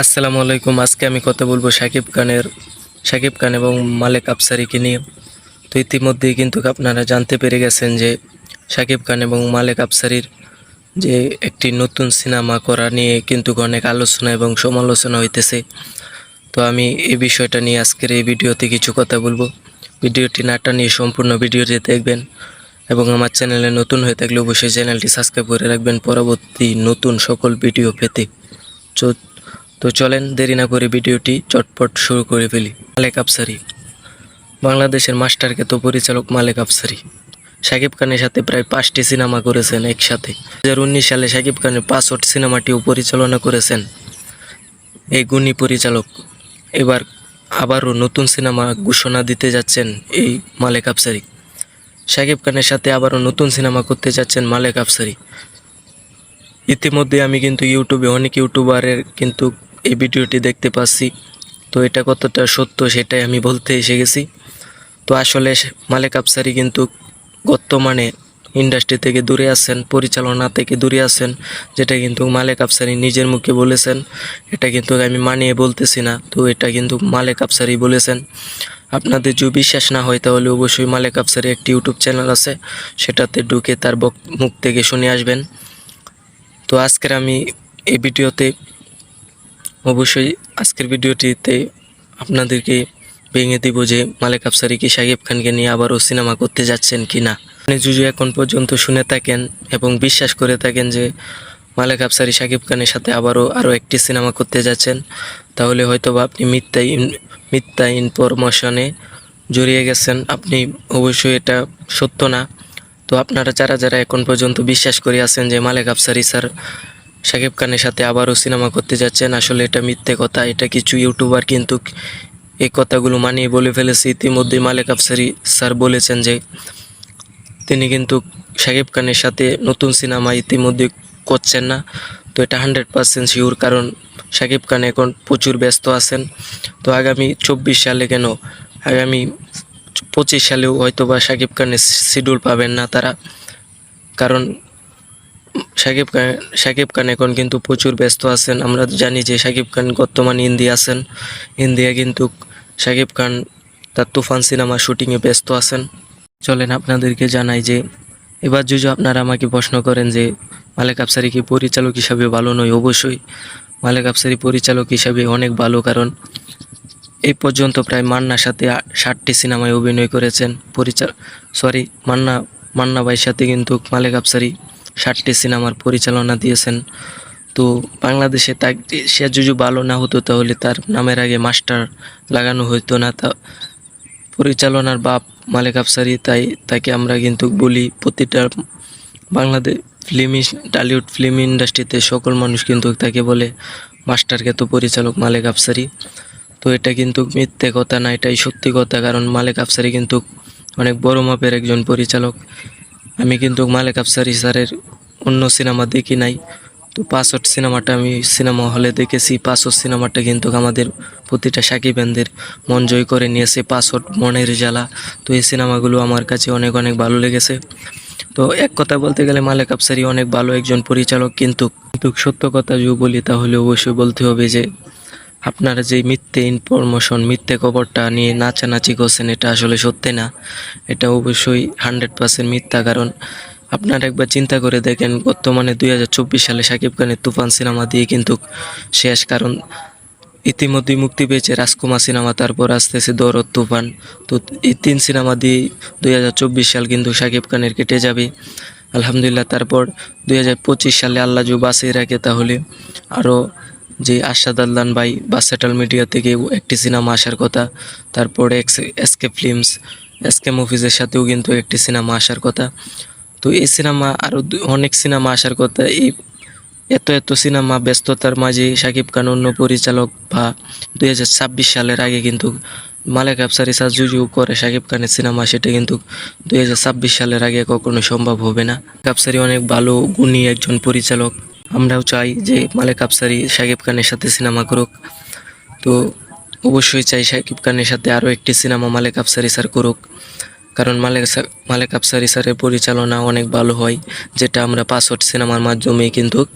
আসসালামু আলাইকুম। আজকে আমি কথা বলব সাকিব খানের, সাকিব খান এবং মালেক আফসারিকে নিয়ে। তো ইতিমধ্যেই কিন্তু আপনারা জানতে পেরে গেছেন যে সাকিব খান এবং মালেক আফসারির যে একটি নতুন সিনেমা করা নিয়ে কিন্তু অনেক আলোচনা এবং সমালোচনা হইতেছে। তো আমি এই বিষয়টা নিয়ে আজকের এই ভিডিওতে কিছু কথা বলব। ভিডিওটি নাটা নিয়ে সম্পূর্ণ ভিডিওটি দেখবেন এবং আমার চ্যানেলে নতুন হয়ে থাকলে অবশ্যই চ্যানেলটি সাবস্ক্রাইব করে রাখবেন। পরবর্তী নতুন সকল ভিডিও পেতে। তো চলেন, দেরি না করে ভিডিওটি চটপট শুরু করে ফেলি। মালেক আফসারি। বাংলাদেশের মাস্টারকে তো পরিচালক মালেক আফসারি। শাকিব খানের সাথে প্রায় পাঁচটি সিনেমা করেছেন একসাথে। দু হাজার উনিশ সালে শাকিব খানের পাসওয়ার্ড সিনেমাটিও পরিচালনা করেছেন এই গুণী পরিচালক। এবার আবারও নতুন সিনেমা ঘোষণা দিতে যাচ্ছেন এই মালেক আফসারি। শাকিব খানের সাথে আবারও নতুন সিনেমা করতে যাচ্ছেন মালেক আফসারি। ইতিমধ্যে আমি কিন্তু ইউটিউবে অনেক ইউটিউবারের কিন্তু এই ভিডিওটি দেখতে পাচ্ছি। তো এটা কতটা সত্য সেটাই আমি বলতে এসে গেছি। তো আসলে মালেক আফসারি কিন্তু বর্তমানে ইন্ডাস্ট্রি থেকে দূরে আছেন, পরিচালনা থেকে দূরে আছেন, যেটা কিন্তু মালেক আফসারি নিজের মুখে বলেছেন। এটা কিন্তু আমি মানিয়ে বলতেছি না, তো এটা কিন্তু মালেক আফসারি বলেছেন। আপনাদের যদি বিশ্বাস না হয় তাহলে অবশ্যই মালেক আফসারি একটি ইউটিউব চ্যানেল আছে, সেটাতে ঢুকে তার মুখ থেকে শুনে আসবেন। তো আজকের আমি এই ভিডিওতে অবশ্যই আজকের ভিডিওটিতে আপনাদেরকে ভেঙে দিব যে মালেক আফসারি কি সাকিব খানকে নিয়ে আবারও সিনেমা করতে যাচ্ছেন কি না। আপনি যদি এখন পর্যন্ত শুনে থাকেন এবং বিশ্বাস করে থাকেন যে মালেক আফসারি সাকিব খানের সাথে আবারও আরও একটি সিনেমা করতে যাচ্ছেন, তাহলে হয়তো বা আপনি মিথ্যা মিথ্যা ইনফরমেশনে জড়িয়ে গেছেন। আপনি অবশ্যই এটা সত্য না। তো আপনারা যারা যারা এখন পর্যন্ত বিশ্বাস করে আছেন যে মালেক আফসারি স্যার শাকিব খানের সাথে আবারও সিনেমা করতে যাচ্ছেন। আসলে এটা মিথ্যে কথা, এটা কিছু ইউটিউবার কিন্তু এই কথাগুলো মানিয়ে বলে ফেলেছে। ইতিমধ্যে মালেক আফসারি স্যার বলেছেন যে, তিনি কিন্তু শাকিব খানের সাথে নতুন সিনেমা ইতিমধ্যে করছেন না। তো এটা হান্ড্রেড পার্সেন্ট শিওর, কারণ শাকিব খান এখন প্রচুর ব্যস্ত আছেন। তো আগামী চব্বিশ সালে কেন, আগামী পঁচিশ সালেও হয়তো বা শাকিব খানের শিডিউল পাবেন না তারা। কারণ শাকিব খান শাকিব খান এখন কিন্তু প্রচুর ব্যস্ত আছেন। আমরা জানি যে শাকিব খান বর্তমানে ইন্ডিয়া আছেন। ইন্ডিয়া কিন্তু শাকিব খান তার তুফান সিনেমা শুটিংয়ে ব্যস্ত আছেন। চলেন আপনাদেরকে জানাই যে, এবার যদি আপনারা আমাকে প্রশ্ন করেন যে, মালেক আফসারি কি পরিচালক হিসাবে ভালো নয়? অবশ্যই। মালেক আফসারি পরিচালক হিসাবে অনেক ভালো, কারণ এই পর্যন্ত প্রায় মান্নার সাথে ষাটটি সিনেমায় অভিনয় করেছেন। পরিচাল সরি মান্না মান্না ভাইয়ের সাথে কিন্তু মালেক আফসারি ষাটটি সিনেমার পরিচালনা দিয়েছেন। তো বাংলাদেশে তা সে যদি ভালো না হতো তাহলে তার নামের আগে মাস্টার লাগানো হতো না। তা পরিচালনার বাপ মালেক আফসারি তাই তাকে আমরা কিন্তু বলি প্রতিটা বাংলাদেশ ফিল্ম টালিউড ফিল্ম ইন্ডাস্ট্রিতে সকল মানুষ কিন্তু তাকে বলে মাস্টারকে তো পরিচালক মালেক আফসারি। তো এটা কিন্তু মিথ্যে কথা না, এটাই সত্যি কথা। কারণ মালেক আফসারি কিন্তু অনেক বড় মাপের একজন পরিচালক। আমি কিন্তু মালেক আফসারি স্যারের অন্য সিনেমা দেখি নাই। তো পাসওয়ার্ড সিনেমাটা আমি সিনেমা হলে দেখেছি। পাসওয়ার্ড সিনেমাটা কিন্তু আমাদের প্রতিটা সাকিবেনদের মন জয় করে নিয়েছে। পাসওয়ার্ড মনের জ্বালা। তো এই সিনেমাগুলো আমার কাছে অনেক অনেক ভালো লেগেছে। তো এক কথা বলতে গেলে মালেক আফসারি অনেক ভালো একজন পরিচালক। কিন্তু কিন্তু সত্য কথা যদি বলি, তাহলে অবশ্যই বলতে হবে যে আপনারা যে মিথ্যে ইনফরমেশন মিথ্যে খবরটা নিয়ে নাচানাচি করছেন, এটা আসলে সত্যি না। এটা অবশ্যই হান্ড্রেড পার্সেন্ট মিথ্যা, কারণ আপনারা একবার চিন্তা করে দেখেন, বর্তমানে দুই হাজার চব্বিশ সালে শাকিব খানের তুফান সিনেমা দিয়ে কিন্তু শেষ, কারণ ইতিমধ্যে মুক্তি পেয়েছে রাজকুমার সিনেমা, তারপর আসতেছে দরদ তুফান। তো এই তিন সিনেমা দিয়ে দুই হাজার চব্বিশ সাল কিন্তু শাকিব খানের কেটে যাবে। আলহামদুলিল্লাহ, তারপর দুই হাজার পঁচিশ সালে আল্লাহ জু বাঁচিয়ে রাখে, তাহলে আরও যে আশাদ আল্লান ভাই বা সেটাল মিডিয়া থেকে একটি সিনেমা আসার কথা, তারপরে এসকে ফিল্মস এসকে মুভিজের সাথেও কিন্তু একটি সিনেমা আসার কথা। তো এই সিনেমা আরও অনেক সিনেমা আসার কথা। এই এত এত সিনেমা ব্যস্ততার মাঝে শাকিব খান অন্য পরিচালক বা দুই হাজার ছাব্বিশ সালের আগে কিন্তু মালেক আফসারি সাজ করে শাকিব খানের সিনেমা সেটা কিন্তু দুই হাজার ছাব্বিশ সালের আগে কখনো সম্ভব হবে না। আফসারি অনেক ভালো, গুণী একজন পরিচালক। আমরাও চাই যে মালেক আফসারি শাকিব খানের সাথে সিনেমা করুক। তো অবশ্যই চাই শাকিব খানের সাথে আরও একটি সিনেমা মালেক আফসারি স্যার করুক। কারণ মালেক স্যার- মালেক আফসারি স্যারের পরিচালনা অনেক ভালো হয়, যেটা আমরা পাসওয়ার্ড সিনেমার মাধ্যমে কিন্তু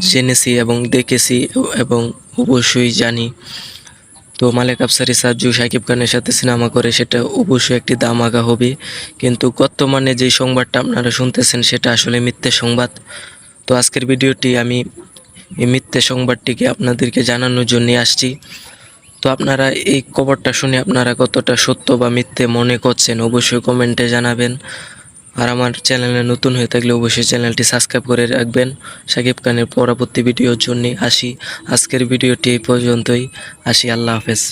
জেনেছি এবং দেখেছি এবং অবশ্যই জানি। তো মালেক আফসারি সাজ্জু সাকিব খানের সাথে সিনেমা করে, সেটা অবশ্যই একটি দামাগা হবে। কিন্তু বর্তমানে যে সংবাদটা আপনারা শুনতেছেন, সেটা আসলে মিথ্যে সংবাদ। তো আজকের ভিডিওটি আমি এই মিথ্যে সংবাদটিকে আপনাদেরকে জানানোর জন্য আসছি। তো আপনারা এই খবরটা শুনে আপনারা কতটা সত্য বা মিথ্যে মনে করছেন অবশ্যই কমেন্টে জানাবেন। আর আমার চ্যানেলে নতুন হয়ে থাকলে অবশ্যই চ্যানেলটি সাবস্ক্রাইব করে রাখবেন। সাকিব খানের পরবর্তী ভিডিওর জন্য আসি। আজকের ভিডিওটি এই পর্যন্তই। আসি, আল্লাহ হাফেজ।